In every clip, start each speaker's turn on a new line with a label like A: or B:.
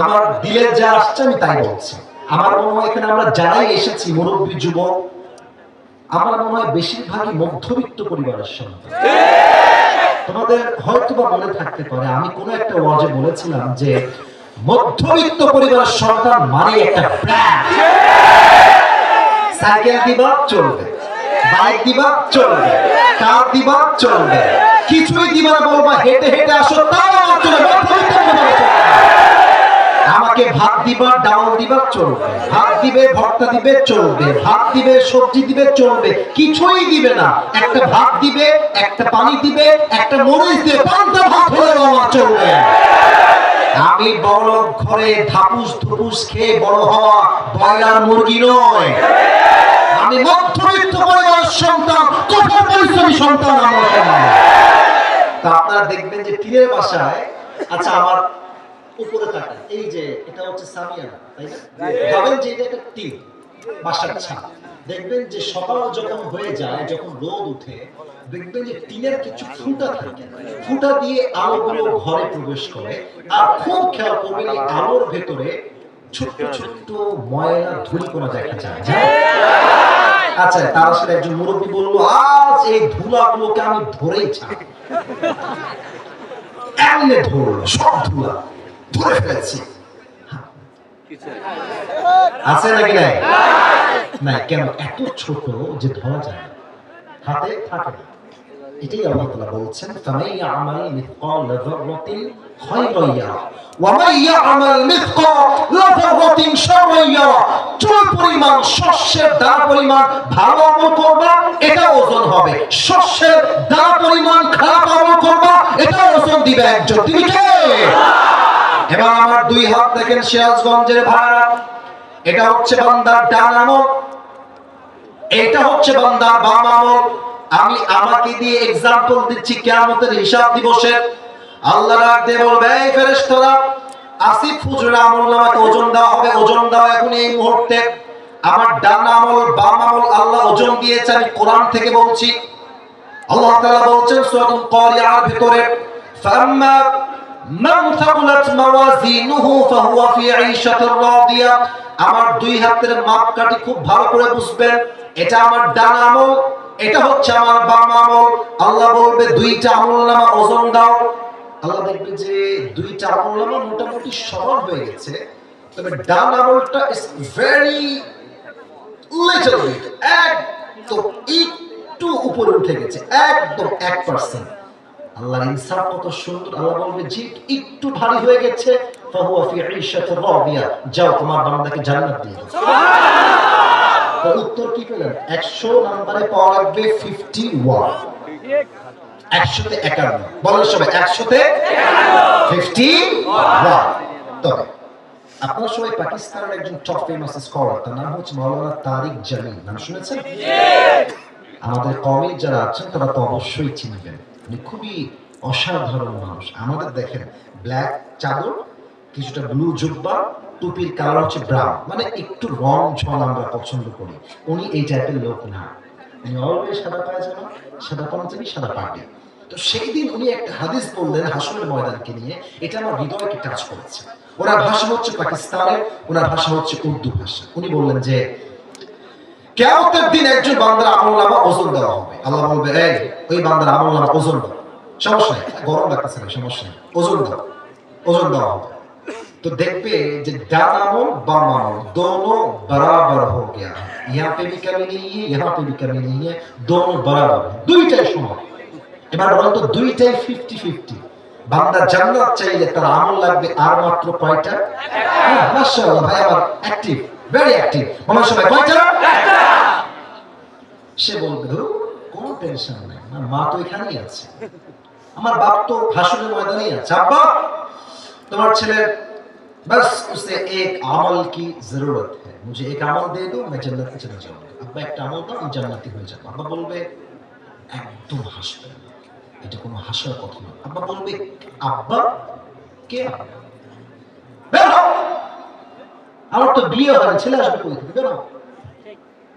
A: আমার দিলের যা আসছে আমি তাই বলছি। আমার মনে হয় এখানে আমরা যারাই এসেছি মুরব্বী যুবক আমার মনে হয় বেশিরভাগই মধ্যবিত্ত পরিবারের সন্তান। তোমাদের হয়তো বা মনে থাকতে পারে আমি কোনো একটা ওয়াজে বলেছিলাম যে মধ্যবিত্ত পরিবারের সন্তান মানে একটা সাইকেল দিবা চলবে। বাইক দিবা চলবে। কার দিবা চলবে। কিছুই দিবা বলবা হেঁটে হেঁটে আসো তাও চলবে। মধ্যবিত্ত পরিবারের। আমাকে ভাত দিবা, ডাউল দিবা, চলবে। ভাত দিবে, ভর্তা দিবে, চলবে। ভাত দিবে, সবজি দিবে, চলবে। কিছুই দিবে না। একটা ভাত দিবে, একটা পানি দিবে, একটা মরিচ দিবে পান্তা ভাত হলেও আমার চলবে। আমি বড় ঘরে ধাপুস ধুপুস খেয়ে বড় হওয়া ব্রয়লার মুরগি নয়। আমি মধ্যবিত্ত পরিবারের সন্তান, কঠোর পরিশ্রমী সন্তান আমার তা আপনারা দেখবেন যে টিনের বাসায় আচ্ছা আমার উপরে তাকান এই যে এটা হচ্ছে সামিয়ানা তাই না? ভাবেন যে এটা একটা টিন বাসার ছাদ দেখবেন যে সকাল যখন হয়ে যায় যখন রোদ উঠে দেখবেন যে টিনের কিছু ফুটা থাকে। ফুটা দিয়ে আলোগুলো ঘরে প্রবেশ করে। আর খুব খেয়াল করবেন এই আলোর ভেতরে ছোট্ট ছোট্ট ময়লা ধুলি কোনো দেখা যায়। যায়? আচ্ছা তার সাথে একজন মুরব্বী বলল আজ এই ধুলাগুলোকে আমি ধরেই ছাড় এমনি ধরলো সব ধুলা। ধরে ফেলেছি আছে নাকি নাই? নাই কেন? এত ছোট যে ধরা যায় না। হাতে থাকে না। এটাই আল্লাহ তাআলা বলছেন ফামান ইয়ামাল মিথকাল যাররাতিন খায়রান ইয়ারা। ওয়া মান ইয়ামাল মিথকাল যাররাতিন শাররান ইয়ারা। চুল পরিমাণ শস্যের দানা পরিমাণ ভালো আমল করবা এটা ওজন হবে। শস্যের দানা পরিমাণ খারাপ আমল করবা এটা ওজন দিবে একজন। তুমি কে? এবার আমার দুই হাত দেখেন সিরাজগঞ্জের ভাড়া। এটা হচ্ছে বান্দার ডান আমল। এটা হচ্ছে বান্দার বাম আমল। আমি আমাকে দিয়ে এক্সাম্পল দিচ্ছি কিয়ামতের হিসাব দিবসের আল্লাহ দিয়ে বলবে, এই ফেরেশতারা, আসিফ আমল ওজন দেওয়া হবে, ওজন দেওয়া এখন এই মুহূর্তে। আমার ডান আমল, বাম আমল আল্লাহ ওজন দিয়েছে, আমি কোরআন থেকে বলছি। আল্লাহ তাআলা বলছেন সূরাতুল কারিয়ার ভিতরে, ফাম্মা মান থাকুলাত মাওয়াজিনুহু ফাহুয়া ফি আইশাতির রাদিয়া। আমার দুই হাতের মাপকাঠি খুব ভালো করে বুঝবেন। এটা আমার ডান আমল, এটা হচ্ছে আমার বাম আমল। আল্লাহ বলবে, দুইটা আমল নামা ওজন দাও। আল্লাহ দেখবে যে দুইটা আমল নামা মোটামুটি সমান হয়ে গেছে। তবে ডান আমলটা ইজ ভেরি লিটল একদম একটু উপরে উঠে গেছে, একদম এক পার্সেন্ট আল্লাহর ইনসাফ কত সুন্দর, আল্লাহ বলবে, যে একটু ভারী হয়ে গেছে যাও তোমার বান্দাকে জান্নাত দিয়ে দাও। উত্তর কি পেলেন? 100 নম্বরে পাওয়া লাগবে 51 একশোতে একান্ন। বলেন সবাই, একশোতে ফিফটি তবে, আপনারা সবাই পাকিস্তানের একজন টপ ফেমাস স্কলার তার নাম হচ্ছে মাওলানা তারিক জামিল। নাম শুনেছেন? আমাদের কমে যারা আছেন, তারা তো অবশ্যই চিনবেন। খুবই অসাধারণ মানুষ। আমাদের দেখেন ব্ল্যাক চাদর, কিছুটা ব্লু জুব্বা, টুপির কালার হচ্ছে ব্রাউন মানে একটু রং ঝল আমরা পছন্দ করি। উনি এই টাইপের লোক না। উনি অলওয়েজ সাদা পায়জামা, সাদা পাঞ্জাবি, সাদা পাটি তো সেই দিন উনি একটা হাদিস বললেন হাসনের ময়দানকে নিয়ে। এটা আমার হৃদয়কে টাচ করেছে। ওনার ভাষা হচ্ছে পাকিস্তানের, ওনার ভাষা হচ্ছে উর্দু ভাষা। উনি বললেন যে কেমতের দিন একজন বান্দার আমল নামা ওজন দেওয়া হবে আল্লাহ বলবে এই ওই বান্দার আমল নামা ওজন দাও সমস্যা নেই গরম লাগতেছে না সমস্যা নেই ওজন দাও ওজন দেওয়া হবে तो देखते जो डान আমল বাম আমল दोनों बराबर हो गया है यहाँ पे भी कमी नहीं है यहाँ पे भी कमी नहीं है दोनों बराबर है দুইটাই সমান এবার বলেন তো দুইটাই ফিফটি ফিফটি বান্দা জান্নাত চাইলে তার আমল লাগবে আর মাত্র কয়টা হ্যাঁ, মাশাআল্লাহ ভাই আমার অ্যাক্টিভ ভেরি অ্যাক্টিভ আমার সবাই কয়টা সে বলবে ধরো কোনো টেনশন নাই আমার মা তো এখানেই আছে আমার বাপ তো ভাষণের ময়দানেই আছে আব্বা তোমার ছেলে बस उसे एक अमल की जरूरत है मुझे एक अमल दे दो मैं जन्नत में चला जाऊंगा আব্বা একটা আমল দাও আমি জান্নাতি হয়ে যাবো আব্বা বলবে একদম হাসবে না। এটা কোনো হাসার কথা না আব্বা বলবে আব্বা কে আব্বা? বের হও। আমার তো বিয়ে হয় না, ছেলে আসবে কই থেকে বের হও।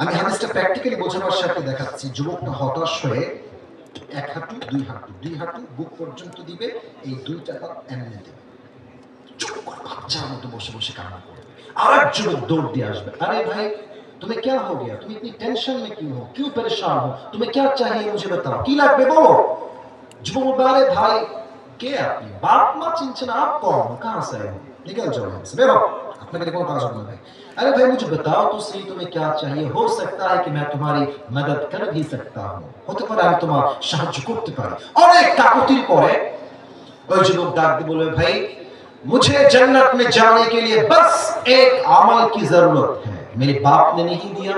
A: আমি হাদিসটা প্র্যাকটিক্যালি বোঝাবার সাথে দেখাচ্ছি যুবকটা হতাশ হয়ে এক হাঁটু দুই হাঁটু দুই হাঁটু বুক পর্যন্ত দিবে এই দুই টাকা এমনি দেবে চুপ করে বাচ্চার মতো বসে বসে কান্না করবে আর এক যুবক দৌড় দিয়ে আসবে আরে ভাই तुम्हें क्या हो गया तुम इतनी टेंशन में क्यों हो क्यों परेशान हो तुम्हें क्या चाहिए मुझे बताओ কি লাগবে বলো যুবক বলবে আরে ভাই কে আপনি বাপ মা চিনছেন आप कौन हो कहाँ से आए हो निकल जाओ यहाँ से बेरो अपने मेरे को कहा सुनना भाई अरे भाई मुझे बताओ तो सही तुम्हें क्या चाहिए हो सकता है कि मैं तुम्हारी मदद कर भी सकता हूँ হতে পারে আমি তোমার সাহায্য করতে পারি অনেক কাকুতির পরে ওই যুবক ডাক দিয়ে বলবে भाई मुझे जन्नत में जाने के लिए बस एक अमल की जरूरत है मेरे बाप ने नहीं दिया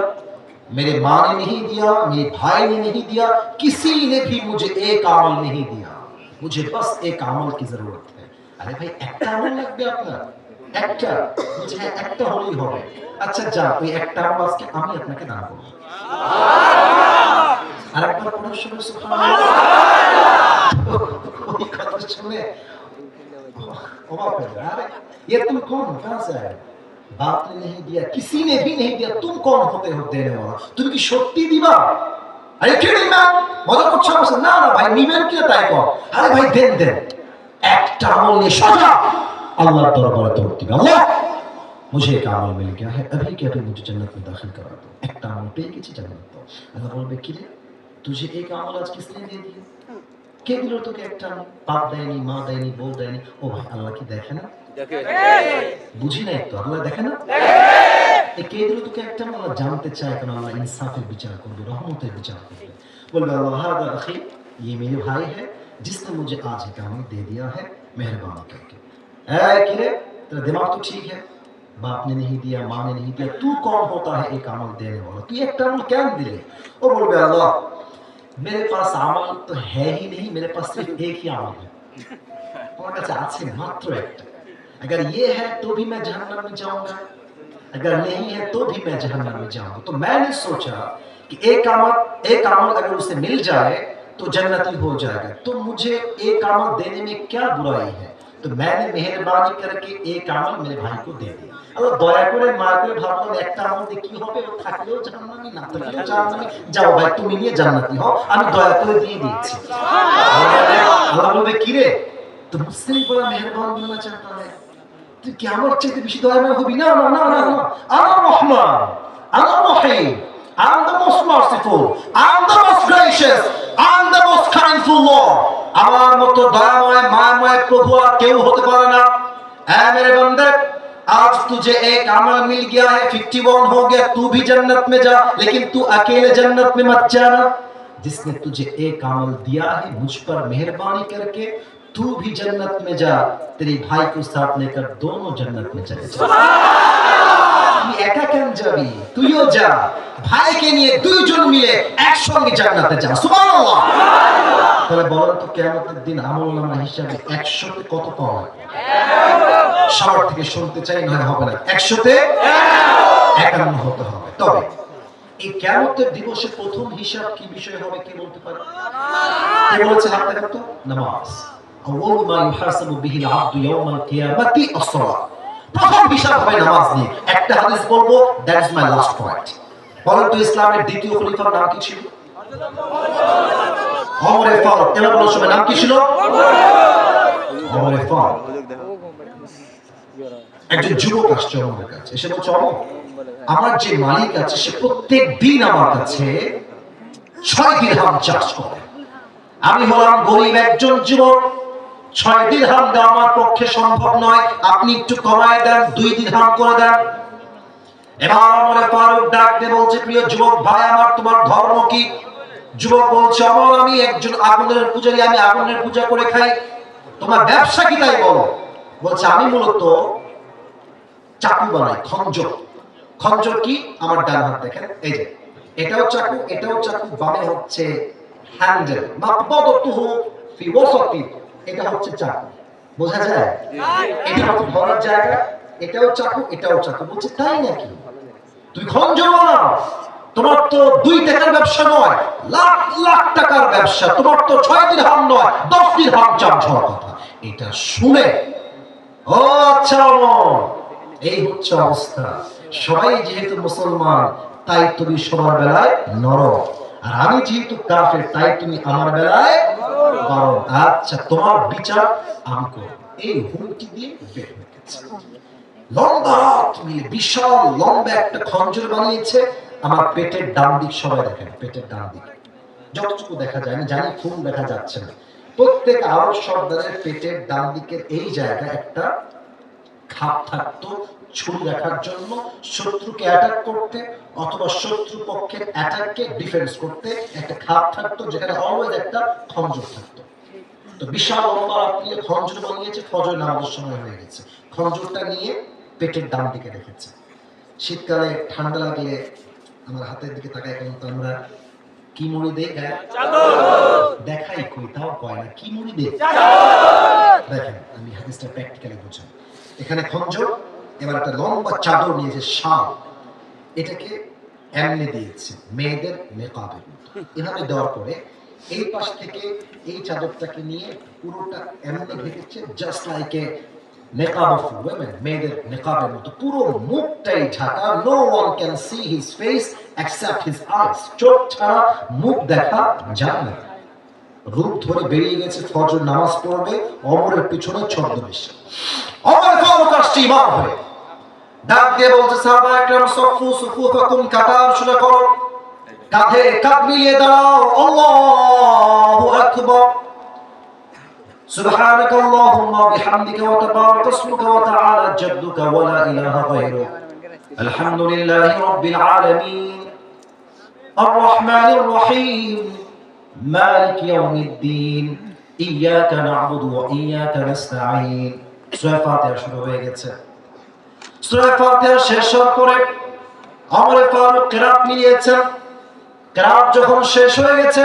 A: मेरे माँ ने नहीं दिया मेरे भाई ने नहीं दिया किसी ने भी मुझे एक अमल नहीं दिया मुझे बस एक अमल की जरूरत है अरे भाई একটা আমল লাগবে আপনার একটা বলছে হ্যাঁ একটা হলেই হবে আচ্ছা যা ওই একটা আমল আজকে আমি আপনাকে দান করবো আর একবার পড়ার সময় সুবহানাল্লাহ ওই কথা শুনে অবাক हो गया अरे ये तुम कौन हो कहां से आए बाप ने नहीं दिया किसी ने भी नहीं दिया तुम कौन होते हो देने वाला তুমি কি সত্যি দিবা আরে কি দিবা মজা করছো আমার সাথে? না না ভাই নিবেন কি তাই কর আরে ভাই দেন দেন একটা আমল নিয়ে সোজা अल्लाह दरबार तौर दिया अल्लाह मुझे एक अमल मिल गया है। अभी के अभी मुझे जन्नत में दाखिल करा दो। एक अमल पे किसी जन्नत दो अगर बोलबे कि तुझे एक अमल आज किसने दे दिया? কে দিল তোকে একটা বাপ দেয়নি মা দেয়নি বউ দেয়নি ও ভাই আল্লাহ কি দেখে না বুঝি নাই তো আল্লাহ দেখে না কে দিল তোকে একটা আল্লাহ জানতে চায় কারণ আল্লাহ ইনসাফের বিচার করবে রহমতের বিচার করবে বলবে আল্লাহ হাদা আখি ये मेरे भाई है जिसने मुझे आज एक अमल दे दिया है मेहरबानी करके। किरे तेरा दिमाग तो ठीक है। बाप ने नहीं दिया, माँ ने नहीं दिया, तू कौन होता है एक अमल देने वाला? तू एक टर्म क्या दिले और बोल गया अल्लाह, मेरे पास अमल तो है ही नहीं, मेरे पास सिर्फ़ एक ही अमल है। और मैं मात्र एक अगर ये है तो भी मैं जहन्नम में जाऊँगा। अगर नहीं है तो भी मैं जहन्नम में जाऊँगा। तो मैंने सोचा कि एक अमल एक अमल अगर उसे मिल जाए तो जन्नती हो जाएगा। तो मुझे एक अमल देने में क्या बुराई है? तो मैंने मेहरबानी करके एक अमल मेरे भाई को दे दिया আল্লাহ দয়া করে মায়া করে ভাবলাম একটা আমল দিয়ে কি হবে ও থাকলেও জান্নাতি না থাকলেও জান্নাতি যাও ভাই তুমি নিয়ে জান্নাতি হও আমি দয়া করে দিয়ে দিয়েছি আল্লাহ বলবে কি রে তো মুসলিম বড় মেহরবান बनना चाहता है তুই কি আমার চাইতে বেশি দয়াময় হবি না না না না না আমার রহমান আমার রহিম I'm the most merciful. I'm the most gracious. I'm the most kindful Lord. আমার মতো দয়াময় মায়াময় প্রভু আর কেউ হতে পারে না ऐ मेरे बंदे आज तुझे एक अमल मिल गया है 51 हो गया तू भी जन्नत में जा लेकिन तू अकेले जन्नत में मत जाना जिसने तुझे एक अमल दिया है मुझ पर मेहरबानी करके तू भी जन्नत में जा तेरे भाई को साथ लेकर दोनों जन्नत में चले जा তুই একা কেন যাবি তুইও যা ভাইকে নিয়ে দুইজন মিলে একসঙ্গে জান্নাতে যা সুবহানাল্লাহ তাহলে বলো তো কেমন দিন আমল নামা হিসাবে একশোতে কত পাওয়া সবার থেকে শুনতে চাই না হবে না। একশোতে একান্ন হতে হবে। তবে এই কেমতের দিবসে প্রথম হিসাব কি বিষয় হবে কি বলতে পারে? কে বলেছে নামাজ। কিয়ামাতি প্রথম হিসাব হবে নামাজ নিয়ে। একটা হাদিস বলব দ্যাট মাই লাস্ট পয়েন্ট বলেন তো ইসলামের দ্বিতীয় খলিফার নাম কি ছিল? সময় নাম কি ছিল? একজন যুবক আসছে আমার কাছে। বলছে আমার যে মালিক আছে, সে প্রত্যেক দিন আমার কাছে ছয় দিরহাম চাষ করে। আমি হলাম গরিব একজন যুবক। ছয় দিরহাম দেওয়া আমার পক্ষে সম্ভব নয়। আপনি একটু কমায় দেন, দুই দিন দিরহাম করে দেন। এবার আমার ফারুক ডাক দিয়ে বলছে, প্রিয় যুবক ভাই, আমার তোমার ধর্ম কি? যুবক বলছে আমার আমি একজন আগুনের পূজারী, আমি আগুনের পূজা করে খাই। তোমার ব্যবসা কি তাই বলো? বলছে, আমি মূলত চাকু বানাই, খঞ্জর। খঞ্জর কি? আমার ডান হাত দেখেন, এই যে। এটাও চাকু এটাও চাকু, বামে হচ্ছে হ্যান্ডেল মাকবাদতুহু ফি ওয়াসাতি। এটা হচ্ছে চাকু। বোঝা যায়? এটা হচ্ছে ধরার জায়গা? এটাও চাকু এটাও চাকু। বলছে, তাই নাকি? তুই খঞ্জর বানাও। তোমার তো দুই টাকার ব্যবসা নয়, লাখ লাখ টাকার ব্যবসা। তোমার তো ছয় দিন হাম নয়, দশ দিন হাম চার্জ হওয়ার কথা। এটা শুনে, ও আচ্ছা এই হচ্ছে অবস্থা। সবাই যেহেতু মুসলমান, তাই তুমি সবার বেলায় নর আর আমি যেহেতু কাফের, তাই তুমি আমার বেলায় গরম। আচ্ছা তোমার বিচার আমি করব। এই হুমকি দিয়ে বের হয়ে গেছে। লম্বা মিলে বিশাল লম্বা একটা খঞ্জর বানিয়েছে। আমার পেটের ডান দিক সবাই দেখেন, পেটের ডান দিক। যতটুকু দেখা যায়, আমি জানি খুন দেখা যাচ্ছে না। প্রত্যেক আরব সর্দারের পেটের ডান দিকের এই জায়গায় একটা খাপ থাকতো, ছুরি রাখার জন্য, শত্রুকে অ্যাটাক করতে, অথবা শত্রু পক্ষের অ্যাটাককে ডিফেন্স করতে একটা খাপ থাকতো, যেখানে অলওয়েজ একটা খঞ্জর থাকতো। তো বিশাল লম্বা আপনি খঞ্জর বানিয়েছে ফজর নামাজের সময় হয়ে গেছে। খঞ্জরটা নিয়ে পেটের ডান দিকে রেখেছে শীতকালে ঠান্ডা লাগলে আমার হাতের দিকে তাকায় কেন তো আমরা কি মুড়ি গায়ে? দেখাই কই তাও কয় না কি মুড়ি দেই? দেখেন আমি হাদিসটা প্র্যাকটিক্যালি বুঝাই। এখানে খঞ্জর এবার একটা লম্বা চাদর নিয়েছে শাল। এটাকে এমনি দিয়েছে মেয়েদের মেকআপের মতো। এভাবে দেওয়ার পরে এই পাশ থেকে এই চাদরটাকে নিয়ে পুরোটা এমনি ঢেকেছে just like a makeup of women মেয়েদের মেকআপের মতো পুরো মুখটাই Dhaka no one can see his face except his eyes চোখ ছাড়া মুখ দেখা যায় না। রূপ ধরে বেরিয়ে গেছে ফজর নামাজ পড়বে, অমরের পিছনে ছদ্মবেশে অমর ফারুক আসছে ইমাম হয়ে ডাক দিয়ে বলছে, সাহাবা একরাম, সফু সুফুফাকুম কাতার শুনে করো কাঁধে কাঁধ মিলিয়ে দাঁড়াও, আল্লাহু আকবার। سبحانك اللهم وبحمدك وتبارك اسمك وتعالى جدك ولا إله غيرك الحمد لله رب العالمين الرحمن الرحيم مالك يوم الدين إياك نعبد وإياك نستعين سورة فاتحة শুরু হয়ে গেছে সূরা ফাতিহা শেষ হওয়ার পরে আমর ফারুক কেরাত মিলিয়েছেন কেরাত যখন শেষ হয়ে গেছে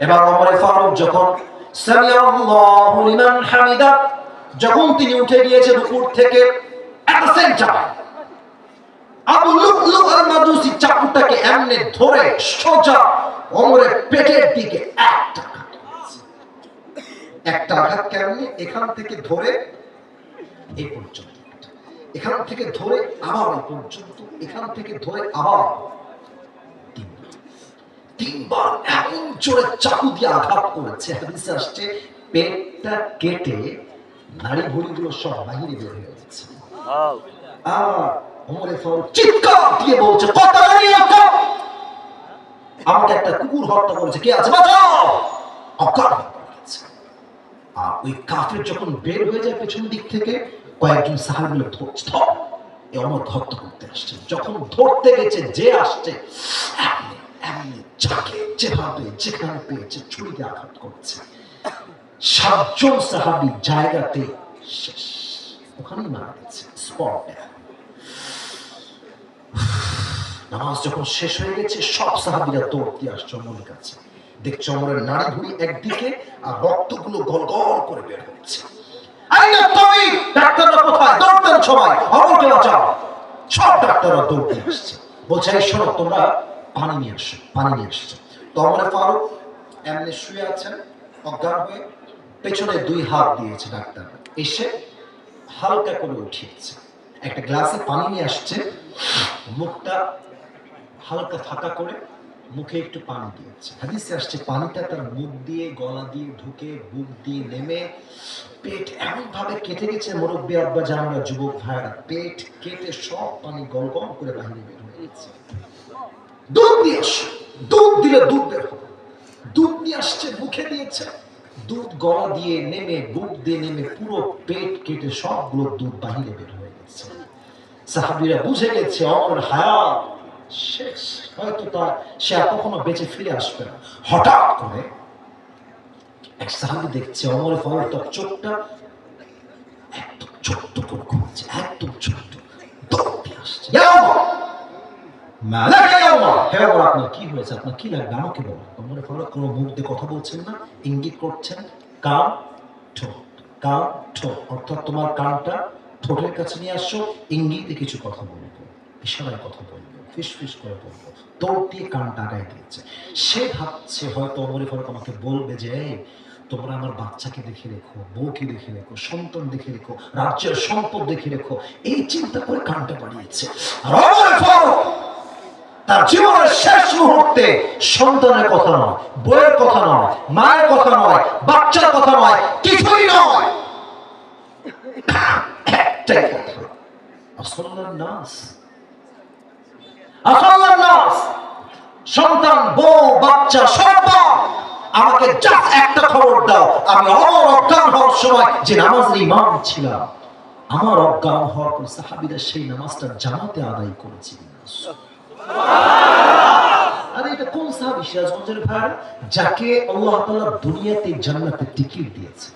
A: এবার অমরে ফারুক যখন হামিদা, যখন তিনি উঠে গিয়েছে রুকুর থেকে আবু লুকলু আল মাজুসি চাকুটাকে এমনি ধরে সোজা অমরের পেটের দিকে একটা একটা আঘাত কেমনি? এখান থেকে ধরে এই পর্যন্ত। এখান থেকে ধরে আবার পর্যন্ত। এখান থেকে ধরে আবার তিনবার এমন জোরে চাকু দিয়ে আঘাত করেছে হাদিসে আসছে পেটটা কেটে নাড়ি ভুড়িগুলো সব বাহিরে বের হয়ে যাচ্ছে। আর ওমরে ফারুক চিৎকার দিয়ে বলছে আমাকে একটা কুকুর হত্যা করেছে। কে আছে? বাঁচাও! গেছে। আর ওই কাফের যখন বের হয়ে যায় পেছন দিক থেকে কয়েকজন সাহাবিগুলো ধরছে ধর। এ অমর হত্যা করতে আসছে। যখন ধরতে গেছে যে আসছে যাকে যেভাবে, যেখানে পেয়েছে ছুরিতে আঘাত করছে। সাতজন সাহাবি জায়গাতে শেষ। ওখানেই মারা গেছে, স্পট নামাজ যখন শেষ হয়ে গেছে, সব সাহাবিরা দিয়ে আসছে কাছে। নাড়ি ঘুড়ি একদিকে আর রক্তগুলো গল গল করে বের হচ্ছে। সব ডাক্তাররা দৌড় দিয়ে আসছে। বলছে শোনো, তোমরা পানি নিয়ে আসো পানি নিয়ে আসছো। তো ফারুক এমনি শুয়ে আছেন, অজ্ঞান হয়ে পেছনে দুই হাত দিয়েছে ডাক্তার। এসে হালকা করে উঠিয়েছে একটা গ্লাসে পানি নিয়ে আসছে, মুখটা হালকা ফাঁকা করে মুখে একটু পানি দিয়েছে। হাদিসে আসছে, পানিটা তার মুখ দিয়ে, গলা দিয়ে ঢুকে, বুক দিয়ে নেমে পেট এমন ভাবে কেটে গেছে, মুরব্বী আব্বা জানারা যুবক ভাইরা পেট কেটে সব পানি গল গল করে বাহিরে বের হয়ে গেছে। দুধ দিয়ে আসো। দুধ দিলে দুধ বের হবে। দুধ নিয়ে আসছে, মুখে দিয়েছে। দুধ গলা দিয়ে নেমে, বুক দিয়ে নেমে পুরো পেট কেটে সবগুলো দুধ বাহিরে বের হয়ে গেছে। সাহাবিরা বুঝে গেছে, অমর হায়াত। শেষ। হয়তো তা সে কখনো বেঁচে ফিরে আসবে না। হঠাৎ করে এক সাহাবি দেখছে, অমর ফারুক তার চোখটা একদম ছোট্ট করে খুলছে একদম ছোট্ট। দৌড়ে আসছে। মালাকা ইয়া ওমর! হে ওমর, আপনার কি হয়েছে? আপনার কি লাগবে আমাকে ফারুক কোনো মুখ দিয়ে কথা বলছেন না ইঙ্গিত করছেন। অর্থাৎ তোমার কানটা ঠোঁটের কাছে নিয়ে ইঙ্গিতে কিছু কথা বলব ইশারায় কথা বলব ফিস ফিস করে বলব দিয়ে দিয়েছে। সে ভাবছে হয়তো অমরে ফারুক আমাকে বলবে যে "এই, তোমরা আমার বাচ্চাকে দেখে রেখো বউকে দেখে রেখো সন্তান দেখে রেখো রাজ্যের সম্পদ দেখে রেখো। এই চিন্তা করে কানটা বাড়িয়েছে। তার জীবনের শেষ মুহূর্তে সন্তানের কথা নয় বইয়ের কথা নয়, মায়ের কথা নয়, বাচ্চার কথা নয়, কিছুই নয়। সন্তান, বউ, বাচ্চা সন্তান আমাকে জাস্ট একটা খবর দাও। আমি অমর অজ্ঞান হওয়ার সময় যে নামাজের ইমাম ছিলাম, আমার অজ্ঞান হওয়ার পর সাহাবিরা সেই নামাজটা জামাতে আদায় করেছিলেন। আরে এটা কোন সাহাবি? সিরাজগঞ্জের ভাই, যাকে আল্লাহ তাআলা দুনিয়াতে জান্নাতে টিকিট দিয়েছে।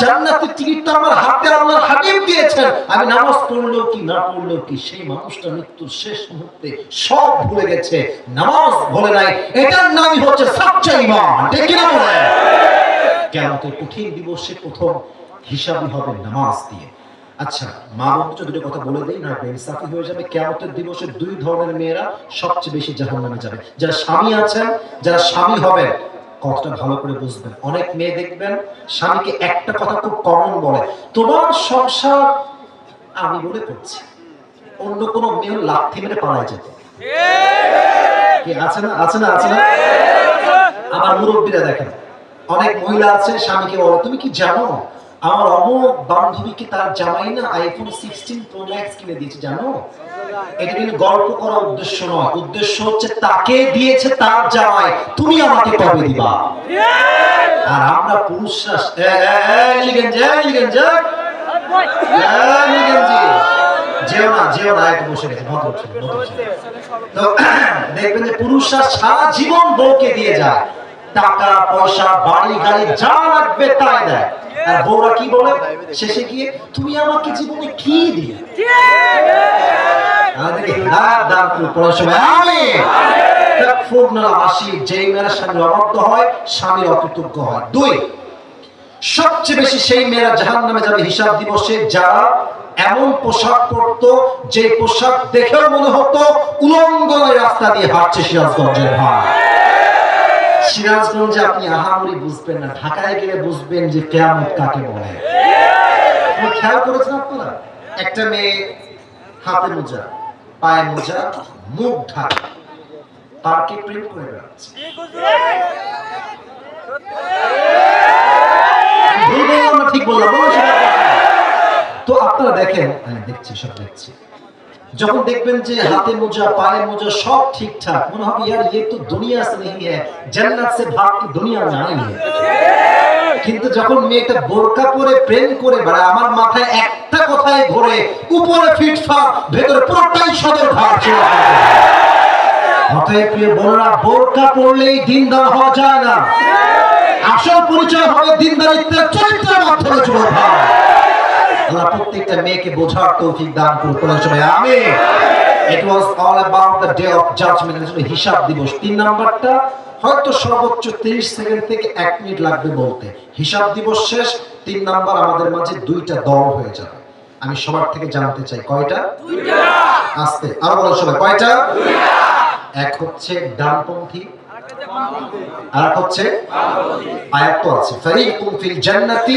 A: জান্নাতের টিকিট তো আমার হাতে আল্লাহর হাবিব দিয়েছেন। আমি নামাজ পড়লেও কি, না পড়লেও কি, সেই মানুষটা মৃত্যুর শেষ মুহূর্তে সব ভুলে গেছে, নামাজ ভুলে নাই। এটার নামই হচ্ছে সাচ্চা ইমান ঠিক কিনা বলে কেমন কঠিন দিবসে প্রথম হিসাবই হবে নামাজ দিয়ে। আচ্ছা মা বন্ধু দুটো কথা বলে দেই, না বেইনসাফি হয়ে যাবে। কেমতের দিবসে দুই ধরনের মেয়েরা সবচেয়ে বেশি জাহান্নামে যাবে। যারা স্বামী আছেন, যারা স্বামী হবেন, কথাটা ভালো করে বুঝবেন। অনেক মেয়ে দেখবেন, স্বামীকে একটা কথা খুব কমন বলে, তোমার সংসার আমি বলে করছি, অন্য কোনো মেয়ে লাথি মেরে পালায় যেত। কি, আছে না আছে না আছে না? আমার মুরব্বীরা দেখেন, অনেক মহিলা আছে, স্বামীকে বলে, তুমি কি জানো আমার অমুক বান্ধবীকে তার জামাই না আইফোন সিক্সটিন প্রো ম্যাক্স কিনে দিয়েছে, জানো? এটা কিন্তু গল্প করার উদ্দেশ্য নয়। উদ্দেশ্য হচ্ছে তাকে দিয়েছে তার জামাই। তুমি আমাকে কবে দিবা? আর আমরা পুরুষরা যেও না যেও না একটু বসে গেছে। তো দেখবেন যে পুরুষরা সারা জীবন বউকে দিয়ে যায়। টাকা, পয়সা, বাড়ি, গাড়ি, যা লাগবে তাই দেয়। আর বউরা কি বলে? শেষে গিয়ে, তুমি আমাকে জীবনে কি দিয়ে? সবচেয়ে বেশি সেই নামে এমন পোশাক পরতো পোশাক দেখেও মনে রাস্তা দিয়ে হাঁটছে সিরাজগঞ্জের ভাই। সিরাজগঞ্জে আপনি আহামরি বুঝবেন না, ঢাকায় গেলে বুঝবেন যে কেয়ামত কাকে বলে। খেয়াল করেছেন আপনারা? একটা মেয়ে হাতে মোজা, পায়ে মোজা, মুখ ঢাকা। পার্কে প্রেম করে বেড়াচ্ছে? ঠিক বললাম তো আপনারা দেখেন দেখছি, সব দেখছি। যখন দেখবেন যে হাতে মোজা পায়ে মোজা সব ঠিকঠাক মনে হবে यार ये तो दुनिया से नहीं है जन्नत से भाग के दुनिया में आई है কিন্তু যখন মেয়েটা বোরকা পরে প্রেম করে বেড়ায় আমার মাথায় একটা কথাই ঘোরে উপরে ফিটফাট ভেতরে পুরোটাই সদর ঘাট চলে আসে। অতএব প্রিয় বোনেরা বোরকা পরলেই দিনদার হওয়া যায় না আসল পরিচয় হবে দিনদারিত্বের চরিত্রের মাধ্যমে যুবক ভাই আল্লাহ প্রত্যেকটা মেয়েকে বোঝার তৌফিক দান করুন। সময় আমি it was all about the day of judgement আসলে হিসাব দিবস। তিন নাম্বারটা হয়তো সর্বোচ্চ 30 সেকেন্ড থেকে এক মিনিট লাগবে বলতে। হিসাব দিবস শেষ তিন নাম্বার আমাদের মাঝে দুইটা দল হয়ে যাবে। আমি সবার থেকে জানতে চাই কয়টা? আস্তে আরও বলো সবাই কয়টা? এক হচ্ছে ডানপন্থী। আর এক হচ্ছে আয়াত তো আছে। ফারিকুম ফিল জান্নাতি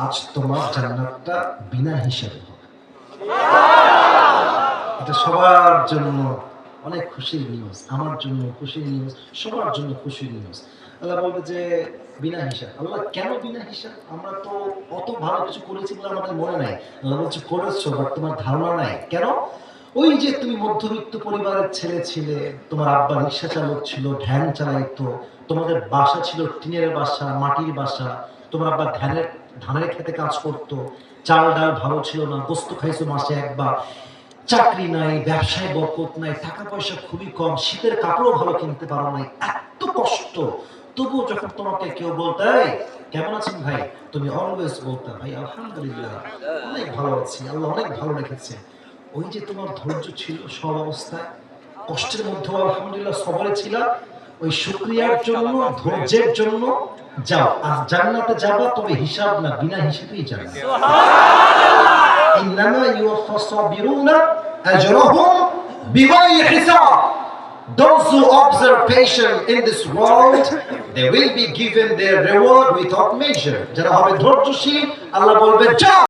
A: আজ তোমার জান্নাতটা বিনা হিসাবে এটা সবার জন্য অনেক খুশির নিউজ আমার জন্য খুশির নিউজ সবার জন্য খুশির নিউজ আল্লাহ বলবে যে, বিনা হিসাব। আল্লাহ, কেন বিনা হিসাব? আমরা তো অত ভালো কিছু করেছি বলে আমাদের মনে নাই। আল্লাহ বলছে, করেছ তোমার ধারণা নাই। কেন? ওই যে তুমি মধ্যবিত্ত পরিবারের ছেলে ছিলে, তোমার আব্বা রিক্সা চালক ছিল, ভ্যান চালাইতো, তোমাদের বাসা ছিল টিনের বাসা, মাটির বাসা, তোমার আব্বা ধানের ধানের খেতে কাজ করতো চাল ডাল ভালো ছিল না গোস্ত খাইছো মাসে একবার চাকরি নাই ব্যবসায় বরকত নাই টাকা পয়সা খুবই কম শীতের কাপড়ও ভালো কিনতে পারো নাই এত কষ্ট। তবুও যখন তোমাকে কেউ বলতে "এই, কেমন আছেন ভাই? তুমি অলওয়েজ বলতে ভাই আলহামদুলিল্লাহ অনেক ভালো আছি আল্লাহ অনেক ভালো রেখেছে। ওই যে তোমার ধৈর্য ছিল সব অবস্থায় কষ্টের মধ্যেও আলহামদুলিল্লাহ সবরে ছিল ওই শুক্রিয়ার জন্য ধৈর্যের জন্য যাও আর জান্নাতে যাবা তবে হিসাব না বিনা হিসাবেই যাবে ইন্নামা ইউফাস সাবিরুনা আজরুহুম বিগাইর হিসাব Those who observe patience in this world, they will be given their reward without measure. যারা হবে ধৈর্যশীল Allah bolbe, jaa!